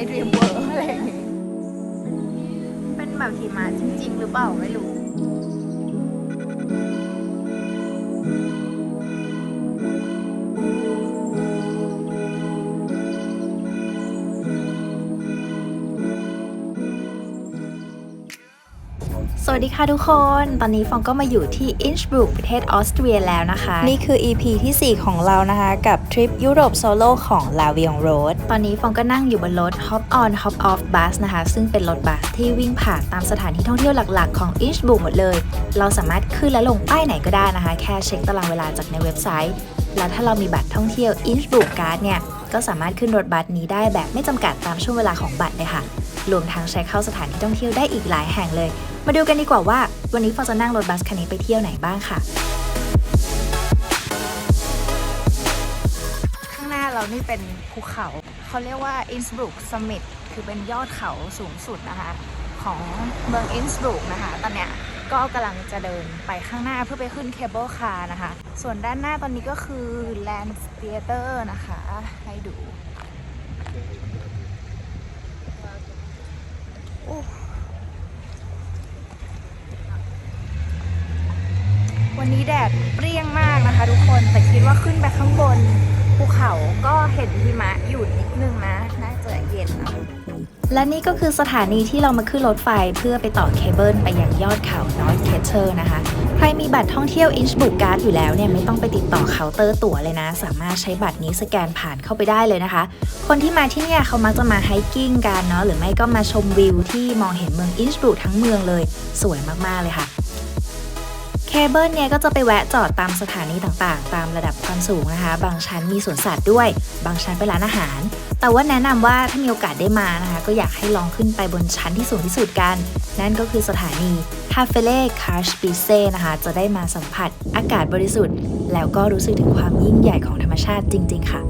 ในดรีมเวิร์อะไรอย่างงี้เป็นแบบหิมะจริง ๆ หรือเปล่าไม่รู้ วัสดีค่ะทุกคน ตอนนี้ฟองก็มาอยู่ที่อินชบรุกประเทศออสเตรียแล้วนะคะ นี่คือ EP ที่ 4 ของเรานะคะ กับทริปยุโรปโซโล่ของ l a v i o n Road ตอนนี้ฟองก็นั่งอยู่บนรถ Hop on Hop off bus นะคะ ซึ่งเป็นรถบัสที่วิ่งผ่านตามสถานที่ท่องเที่ยวหลักๆ ของอินชบรุกหมดเลย เราสามารถขึ้นและลงป้ายไหนก็ได้นะคะ แค่เช็คตารางเวลาจากในเว็บไซต์ แล้วถ้าเรามีบัตรท่องเที่ยวอินชบรุกการ์ดเนี่ยก็สามารถขึ้นรถบัสนี้ได้แบบไม่จำกัดตามช่วงเวลาของบัตรเลยค่ะรวมทั้งใช้เข้าสถานที่ท่องเที่ยวได้อีกหลายแห่งเลย มาดูกันดีกว่าว่า วันนี้ฟองจะนั่งรถบัสคันนี้ไปเที่ยวไหนบ้างค่ะ ข้างหน้าเรานี่เป็นภูเขา เขาเรียกว่าอินสบรุกสมิ t คือเป็นยอดเขาสูงสุดนะคะ ของเมืองอินสบรุกนะคะ ตอนเนี้ยก็กำลังจะเดินไปข้างหน้าเพื่อไปขึ้นเคเบิลคาร์นะคะ ส่วนด้านหน้าตอนนี้ก็คือ Land Theater นะคะ ให้ดูโอ้ วันนี้แดดเปรี้ยงมากนะคะ ทุกคนแต่คิดว่าขึ้นไปข้างบนภูเขาก็เห็นหิมะอยู่นิดนึงนะน่าจะเย็นนะและนี่ก็คือสถานีที่เรามาขึ้นรถไฟเพื่อไปต่อเคเบิลไปยังยอดเขานอร์ทเคเชอร์นะคะ ใครมีบัตรท่องเที่ยวอินชบุกการ์ดอยู่แล้วเนี่ยไม่ต้องไปติดต่อเคาน์เตอร์ตั๋วเลยนะ สามารถใช้บัตรนี้สแกนผ่านเข้าไปได้เลยนะคะ คนที่มาที่เนี่ยเขามักจะมาไฮกิ้งกันเนาะหรือไม่ก็มาชมวิวที่มองเห็นเมืองอินชบุกทั้งเมืองเลย สวยมากๆเลยค่ะ เคเบิลเนี่ยก็จะไปแวะจอดตามสถานีต่างๆ ตามระดับความสูงนะคะ บางชั้นมีสวนสัตว์ด้วย บางชั้นเป็นร้านอาหาร แต่ว่าแนะนำว่าถ้ามีโอกาสได้มานะคะ ก็อยากให้ลองขึ้นไปบนชั้นที่สูงที่สุดกัน นั่นก็คือสถานีคาเฟเล่คาร์ชปิเซ่นะคะ จะได้มาสัมผัสอากาศบริสุทธิ์ แล้วก็รู้สึกถึงความยิ่งใหญ่ของธรรมชาติจริง ๆ ค่ะ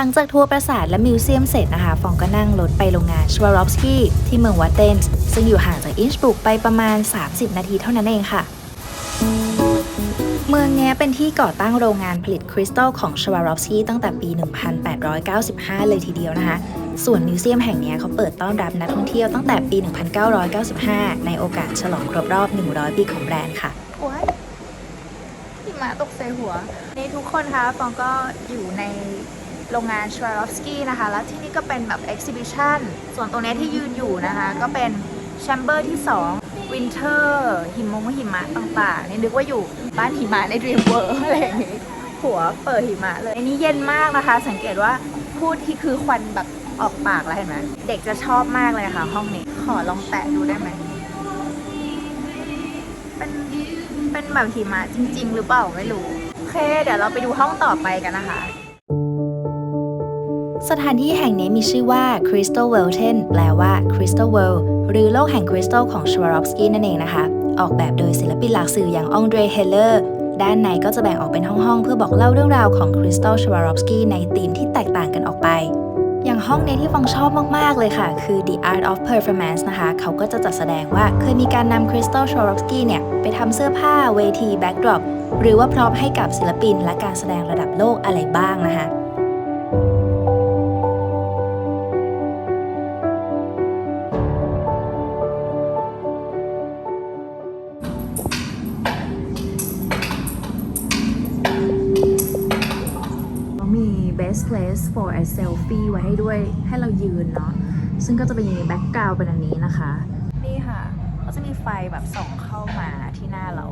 หลังจากทัวร์ปราสาทและมิวเซียมเสร็จนะคะฟองก็นั่งรถไปโรงงานชวารอฟสกี้ที่เมืองวัตเตนส์ซึ่งอยู่ห่างจากอินชบุกไปประมาณ 30 นาทีเท่านั้นเองค่ะ เมืองนี้เป็นที่ก่อตั้งโรงงานผลิตคริสตัลของชวารอฟสกี้ตั้งแต่ปี 1895 เลยทีเดียวนะคะ ส่วนมิวเซียมแห่งนี้เขาเปิดต้อนรับนักท่องเที่ยวตั้งแต่ปี 1995 ในโอกาสฉลองครบรอบ 100 ปีของแบรนด์ค่ะโอ้ยหิมะตกใส่หัว นี่ทุกคนคะฟองก็อยู่ใน โรงงานชวารอฟสกี้นะคะ แล้วที่นี่ก็เป็นแบบเอ็กซิบิชันส่วนตรงนี้ที่ยืนอยู่นะคะ ก็เป็นแชมเบอร์ที่2วินเทอร์หิมงหิมะต่างๆ นี่นึกว่าอยู่บ้านหิมะในดรีมเวิร์อะไรอย่างงี้ หัวเปิดหิมะเลย อันนี้เย็นมากนะคะ สังเกตว่าพูดที่คือควันแบบออกปากแล้วเห็นไหมเด็กจะชอบมากเลยนะคะห้องนี้ ขอลองแตะดูได้ไหมเป็นเป็นแบบหิมะจริง ๆ หรือเปล่าไม่รู้ โอเค เดี๋ยวเราไปดูห้องต่อไปกันนะคะ สถานที่แห่งนี้มีชื่อว่า Crystal w e l t e n แปลว่า Crystal World หรือโลกแห่งคริสตัลของชวารอฟสกี้นั่นเองนะคะ ออกแบบโดยศิลปินหลักสื่ออย่างองเดรเฮเลอร์ด้านในก็จะแบ่งออกเป็นห้องๆ เพื่อบอกเล่าเรื่องราวของคริสตัลชวารอฟสกี้ในธีมที่แตกต่างกันออกไป อย่างห้องนี้ที่ฟังชอบมาก ๆ เลยค่ะ คือ The Art of Performance นะคะ เขาก็จะจัดแสดงว่าเคยมีการนำคริสตัลชวารอฟสกี้เนี่ย ไปทำเสื้อผ้าเวทีแบ็กดรอปหรือว่าพร็อพให้กับศิลปินและการแสดงระดับโลกอะไรบ้างนะคะ place place for a selfie ไว้ให้ด้วยให้เรายืนเนาะซึ่งก็จะเป็นอย่างนี้แบ็กกราวเป็นอันนี้นะคะ นี่ค่ะ ก็จะมีไฟแบบส่องเข้ามาที่หน้าเรา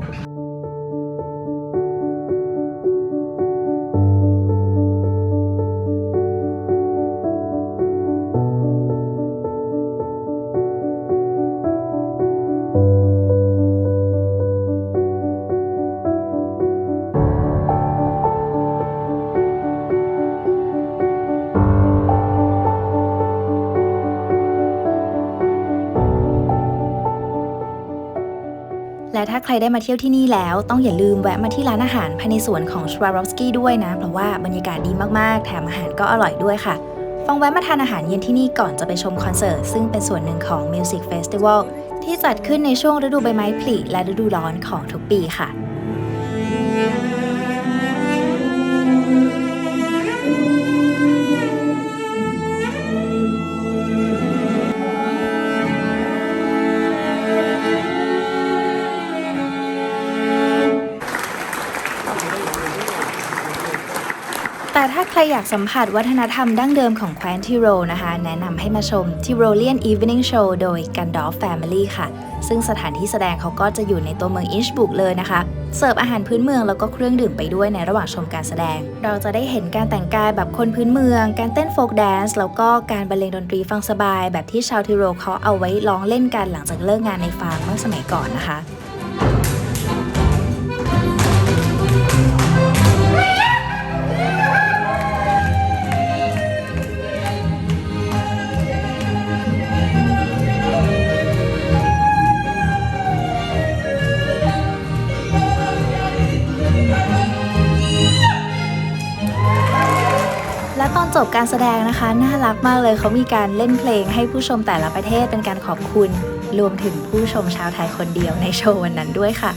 และถ้าใครได้มาเที่ยวที่นี่แล้วต้องอย่าลืมแวะมาที่ร้านอาหารภายในสวนของชวารอฟสกี้ด้วยนะ เพราะว่าบรรยากาศดีมากๆ แถมอาหารก็อร่อยด้วยค่ะฟองแวะมาทานอาหารเย็นที่นี่ก่อนจะไปชมคอนเสิร์ต ซึ่งเป็นส่วนหนึ่งของ Music Festival ที่จัดขึ้นในช่วงฤดูใบไม้ผลิและฤดูร้อนของทุกปีค่ะ ใครอยากสัมผัสวัฒนธรรมดั้งเดิมของแคว้นทิโรนะคะ แนะนำให้มาชม Tyrolean Evening Show โดย Gandalf Family ค่ะ ซึ่งสถานที่แสดงเขาก็จะอยู่ในตัวเมืองอิชบุกเลยนะคะ เสิร์ฟอาหารพื้นเมืองแล้วก็เครื่องดื่มไปด้วยในระหว่างชมการแสดง เราจะได้เห็นการแต่งกายแบบคนพื้นเมือง การเต้นโฟกแดนซ์แล้วก็การบรรเลงดนตรีฟังสบาย แบบที่ชาวทิโรเขาเอาไว้ร้องเล่นกันหลังจากเลิกงานในฟาร์มเมื่อสมัยก่อนนะคะ จบการแสดงนะคะ น่ารักมากเลยเขามีการเล่นเพลงให้ผู้ชมแต่ละประเทศเป็นการขอบคุณ รวมถึงผู้ชมชาวไทยคนเดียวในโชว์วันนั้นด้วยค่ะ